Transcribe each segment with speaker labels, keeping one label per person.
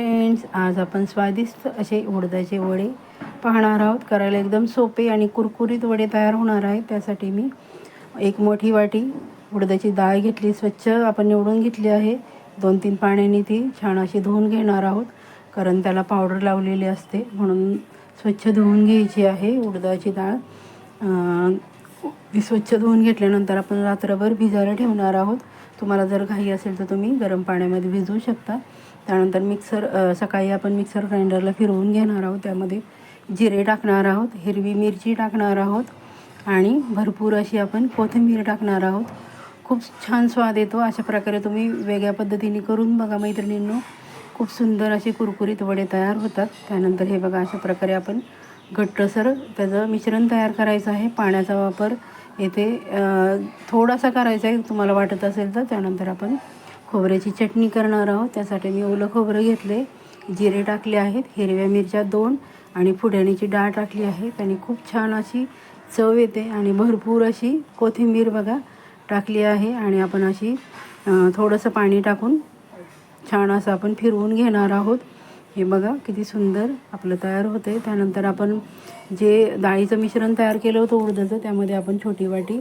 Speaker 1: Friends आज आपण स्वादिष्ट असे उडदाचे वडे पाहणार आहोत. करायला एकदम सोपे आणि कुरकुरीत वडे तयार होणार आहेत. त्यासाठी मी एक मोठी वाटी उडदाची डाळ घेतली. स्वच्छ आपण निवडून घेतली आहे. दोन तीन पाण्याने ती छान अशी धुवून घेणार आहोत. कारण त्याला पावडर लावलेली असते. म्हणून स्वच्छ धुवून घ्यायची आहे उडदाची डाळ. ती स्वच्छ धुवून घेतल्यानंतर आपण रात्रभर भिजायला ठेवणार आहोत. तुम्हाला जर घाई असेल तर तुम्ही गरम पाण्यामध्ये भिजवू शकता. त्यानंतर मिक्सर सकाळी आपण मिक्सर ग्राइंडरला फिरवून घेणार आहोत. त्यामध्ये जिरे टाकणार आहोत हिरवी मिरची टाकणार आहोत आणि भरपूर अशी आपण कोथिंबीर टाकणार आहोत. खूप छान स्वाद येतो. अशा प्रकारे तुम्ही वेगळ्या पद्धतीने करून बघा मैत्रिणींनो. खूप सुंदर असे कुरकुरीत वडे तयार होतात. त्यानंतर हे बघा अशा प्रकारे आपण घट्टसर त्याचं मिश्रण तयार करायचं आहे. पाण्याचा वापर येथे थोडासा करायचा आहे. तुम्हाला वाटत असेल तर त्यानंतर आपण खोबऱ्याची चटणी करणार आहोत. त्यासाठी मी ओलं खोबरं घेतले. जिरे टाकले आहेत. हिरव्या मिरच्या दोन आणि फुड्याणीची डाळ टाकली आहे. त्याने खूप छान अशी चव येते आणि भरपूर अशी कोथिंबीर बघा टाकली आहे. आणि आपण अशी थोडंसं पाणी टाकून छान असं आपण फिरवून घेणार आहोत. हे बघा किती सुंदर आपलं तयार होते त्यानंतर आपण जे डाळीचं मिश्रण तयार केलं होतं उडदाचं त्यामध्ये आपण छोटी वाटी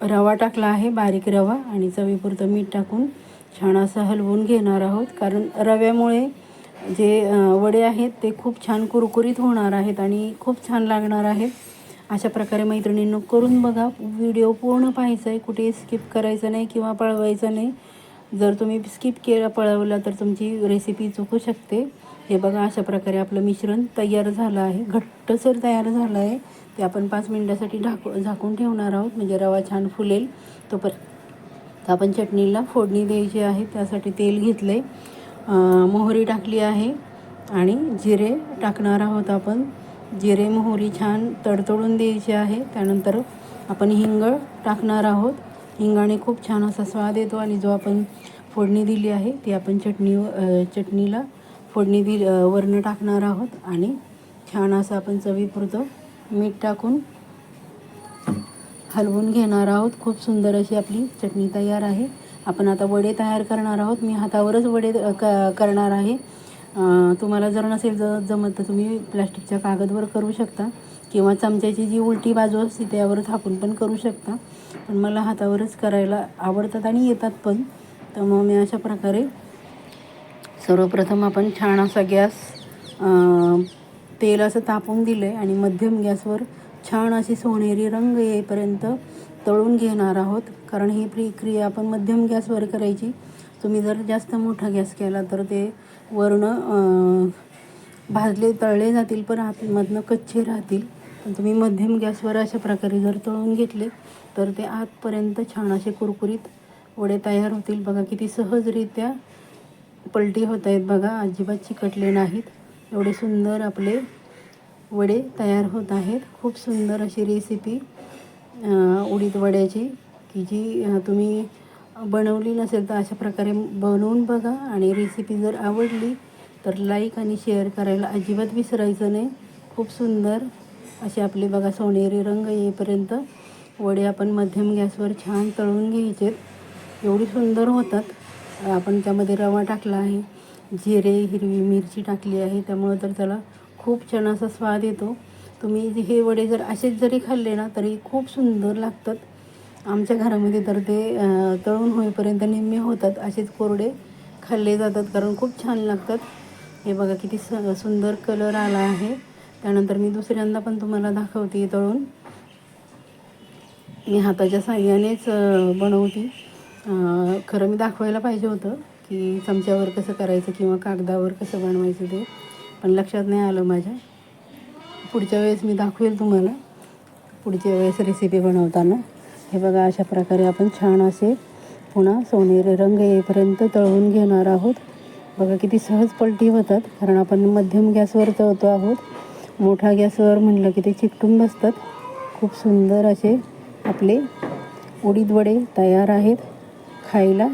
Speaker 1: रवा टाकला आहे बारीक रवा आणि चवीपुरतं मीठ टाकून छान असं हलवून घेणार आहोत. कारण रव्यामुळे जे वडे आहेत ते खूप छान कुरकुरीत होणार आहेत आणि खूप छान लागणार आहेत. अशा प्रकारे मैत्रिणींनो करून बघा. व्हिडिओ पूर्ण पाहायचा आहे कुठे स्किप करायचं नाही किंवा पळवायचं नाही. जर तुम्ही स्किप केला पळवला तर तुमची रेसिपी चुकू शकते. हे बघा अशा प्रकारे आपलं मिश्रण तयार झालं आहे. घट्टसर तयार झालं आहे. ते आपण पाच मिनटासाठी ढाकू झाकून ठेवणार आहोत. म्हणजे रवा छान फुलेल. तोपर्यंत आपण चटणीला फोडणी द्यायची आहे. त्यासाठी तेल घेतलं आहे मोहरी टाकली आहे आणि जिरे टाकणार आहोत आपण. जिरे मोहरी छान तडतडून द्यायची आहे. त्यानंतर आपण हिंग टाकणार आहोत. हिंगाने खूप छान असा स्वाद येतो आणि जो आपण फोडणी दिली आहे ती आपण चटणी चटणीला फोडणी दिली वरणं टाकणार आहोत आणि छान असं आपण चवीपुरतं मीठ टाकून हलवून घेणार आहोत. खूप सुंदर अशी आपली चटणी तयार आहे. आपण आता वडे तयार करणार आहोत. मी हातावरच वडे क करणार आहे. तुम्हाला जर नसेल ज जमत तर तुम्ही प्लॅस्टिकच्या कागदवर करू शकता किंवा चमच्याची जी उलटी बाजू असते त्यावर थापून पण करू शकता. पण मला हातावरच करायला आवडतात आणि येतात पण. तर मग मी अशा प्रकारे सर्वप्रथम आपण छान असा गॅस तेल असं तापून दिलं आहे आणि मध्यम गॅसवर छान अशी सोनेरी रंग येईपर्यंत तळून घेणार आहोत. कारण ही प्रक्रिया आपण मध्यम गॅसवर करायची. तुम्ही जर जास्त मोठा गॅस केला तर ते वरनं भाजले तळले जातील पण आतमधनं कच्चे राहतील. पण तुम्ही मध्यम गॅसवर अशा प्रकारे जर तळून घेतले तर ते आतपर्यंत छान असे कुरकुरीत वडे तयार होतील. बघा किती सहजरित्या पलटी होत आहेत बघा अजिबात चिकटले नाहीत. एवढे सुंदर आपले वडे तयार होत आहेत. खूप सुंदर अशी रेसिपी उडीद वड्याची की जी तुम्ही बनवली नसेल तर अशा प्रकारे बनवून बघा. आणि रेसिपी जर आवडली तर लाईक आणि शेअर करायला अजिबात विसरायचं नाही. खूप सुंदर असे आपले बघा सोनेरी रंग येईपर्यंत वडे आपण मध्यम गॅसवर छान तळून घ्यायचेत. एवढी सुंदर होतात. आपण त्यामध्ये रवा टाकला आहे जिरे हिरवी मिरची टाकली आहे त्यामुळं तर त्याला खूप छान असा स्वाद येतो. तुम्ही जे हे वडे जर असेच जरी खाल्ले ना तरी खूप सुंदर लागतात. आमच्या घरामध्ये तर ते तळून होईपर्यंत निम्मे होतात. असेच कोरडे खाल्ले जातात कारण खूप छान लागतात. हे बघा किती स सुंदर कलर आला आहे. त्यानंतर मी दुसऱ्यांदा पण तुम्हाला दाखवते तळून. मी हाताच्या साह्यानेच बनवते. खरं मी दाखवायला पाहिजे होतं की चमच्यावर कसं करायचं किंवा कागदावर कसं बनवायचं ते पण लक्षात नाही आलं माझ्या. पुढच्या वेळेस मी दाखवेल तुम्हाला. पुढच्या वेळेस रेसिपी बनवताना. हे बघा अशा प्रकारे आपण छान असे पुन्हा सोनेरी रंग येईपर्यंत तळून घेणार आहोत. बघा किती सहज पलटी होतात कारण आपण मध्यम गॅसवर तळतो आहोत. मोठा गॅसवर म्हणलं की ते चिकटून बसतात. खूप सुंदर असे आपले उडीद वडे तयार आहेत. खायला.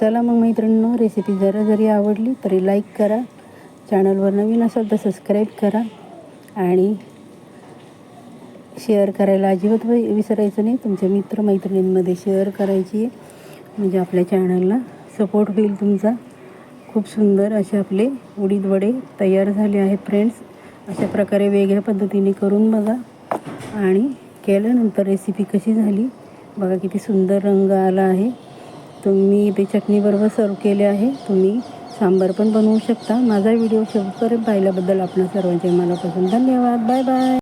Speaker 1: चला मग मैत्रिणींनो रेसिपी जरा जरी आवडली तरी लाईक करा. चॅनलवर नवीन असाल तर सबस्क्राईब करा. आणि शेअर करायला अजिबात विसरायचं नाही. तुमच्या मित्रमैत्रिणींमध्ये शेअर करायची म्हणजे आपल्या चॅनलला सपोर्ट होईल तुमचा. खूप सुंदर असे आपले उडीद वडे तयार झाले आहेत फ्रेंड्स अशा प्रकारे वेगळ्या पद्धतीने करून बघा. आणि केल्यानंतर रेसिपी कशी झाली बघा किती सुंदर रंग आला आहे. तुम्ही ते चटणीबरोबर सर्व केले आहे. तुम्ही सांबार पण बनवू शकता. माझा व्हिडिओ शेवटपर्यंत पाहिल्याबद्दल आपल्या सर्वांचे मनापासून धन्यवाद. Bye bye